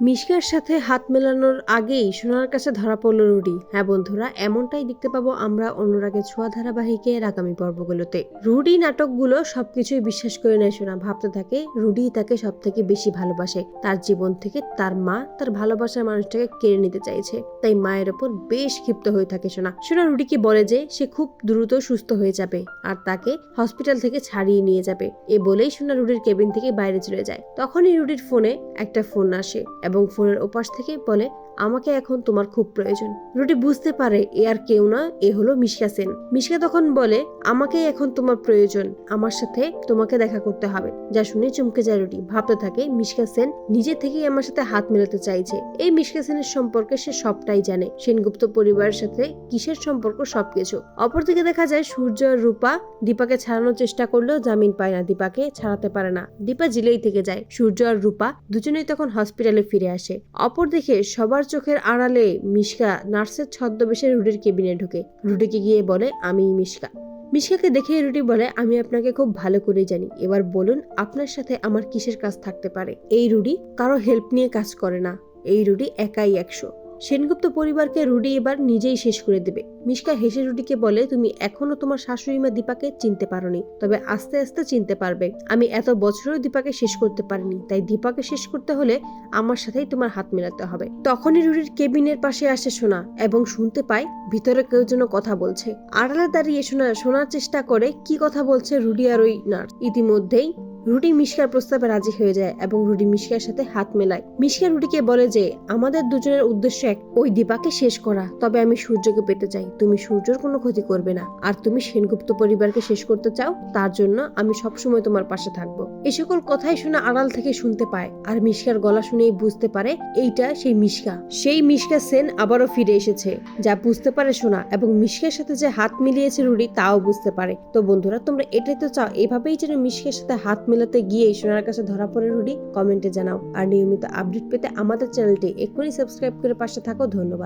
মিশকার সাথে হাত মেলানোর আগেই সোনার কাছে ধরা পড়ল রুডি। হ্যাঁ বন্ধুরা, এমনটাই দেখতে পাবো আমরা অনুরাগের ছোঁয়া ধারাবাহিকের আগামী পর্বগুলোতে। রুডি নাটকগুলো সবকিছুই বিশ্বাস করে নেয় সোনা। ভাবতে থাকে, রুডি তাকে সব থেকে বেশি ভালোবাসে। তার জীবন থেকে তার মা তার ভালোবাসার মানুষটাকে কেড়ে নিতে চাইছে। তাই মায়ের ওপর বেশ ক্ষিপ্ত হয়ে থাকে সোনা। সোনা রুডিকে বলে যে সে খুব দ্রুত সুস্থ হয়ে যাবে আর তাকে হসপিটাল থেকে ছাড়িয়ে নিয়ে যাবে। এ বলেই সোনা রুডির কেবিন থেকে বাইরে চলে যায়। তখনই রুডির ফোনে একটা ফোন আসে। এবং ফোনের ওপাশ থেকে বলে আমাকে এখন তোমার খুব প্রয়োজন। রুটি বুঝতে পারে এ আর কেউ না, এ হলো মিশকা সেন। মিশকা তখন বলে আমাকে এখন তোমার প্রয়োজন। আমার সাথে তোমাকে দেখা করতে হবে। যা শুনে চমকে যায় রুটি। ভাবতে থাকে মিশকা সেন নিজে থেকেই আমার সাথে হাত মেলাতে চাইছে। এই মিশকা সেনের সম্পর্কে সে সবটাই জানে। সেনগুপ্ত পরিবারের সাথে কিসের সম্পর্ক সবকিছু। অপরদিকে দেখা যায় সূর্য আর রূপা দীপাকে ছাড়ানোর চেষ্টা করলেও জামিন পায় না। দীপাকে ছাড়াতে পারে না। দীপা জিলেই থেকে যায়। সূর্য আর রূপা দুজনেই তখন হসপিটালে ফিরে আসে। অপরদিকে সবার চোখের আড়ালে মিশকা নার্সের ছদ্মবেশে রুটির কেবিনে ঢুকে। রুটিকে গিয়ে বলে, আমি মিশকা। মিশকাকে দেখে রুটি বলে, আমি আপনাকে খুব ভালো করে জানি। এবার বলুন, আপনার সাথে আমার কিসের কাজ থাকতে পারে? এই রুডি কারও হেল্প নিয়ে কাজ করে না। এই রুডি একাই একশো। সেনগুপ্ত পরিবারকে রুডি এবার নিজেই শেষ করে দেবে। মিশকা হেসে রুডিকে বলে, তুমি এখনও তোমার শাশুড়ি মা দীপাকে চিনতে পারোনি, তবে আস্তে আস্তে চিনতে পারবে। আমি এত বছরও দীপাকে শেষ করতে পারিনি, তাই দীপাকে শেষ করতে হলে আমার সাথেই তোমার হাত মেলাতে হবে। তখনই রুডির কেবিনের পাশে আসে শোনা এবং শুনতে পায় ভিতরে কেউ যেন কথা বলছে। আড়ালে দাঁড়িয়ে শোনা শোনার চেষ্টা করে, কি কথা বলছে রুডি আর ওই নার্স ইতিমধ্যেই রুডি মিশকার প্রস্তাবে রাজি হয়ে যায় এবং রুটি মিশকার সাথে হাত মেলায়। মিশকা রুডিকে বলে যে, আমাদের দুজনের উদ্দেশ্য এক, ওই দীপাকে শেষ করা। তবে আমি সূর্যকে পেতে চাই। তুমি সূর্যর কোনো ক্ষতি করবে না। আর তুমি সেনগুপ্ত পরিবারকে শেষ করতে চাও? তার জন্য আমি সবসময় তোমার পাশে থাকব। এই সকল কথাই শোনা আড়াল থেকে শুনতে পায়। আর মিশকার গলা শুনেই বুঝতে পারে, এইটা সেই মিশকা। সেই মিশকা সেন আবারও ফিরে এসেছে। যা বুঝতে পারে শোনা এবং মিশকের সাথে যে হাত মিলিয়েছে রুডি তাও বুঝতে পারে। তো বন্ধুরা, তোমরা এটাই তো চাও? এভাবেই যেন মিশকের সাথে হাত মেলাতে গিয়ে সোনার কাছে ধরা পড়ে রুডি, কমেন্টে জানাও। আর নিয়মিত আপডেট পেতে আমাদের চ্যানেলটি এক্ষুনি সাবস্ক্রাইব করে পাশে থাকো। ধন্যবাদ।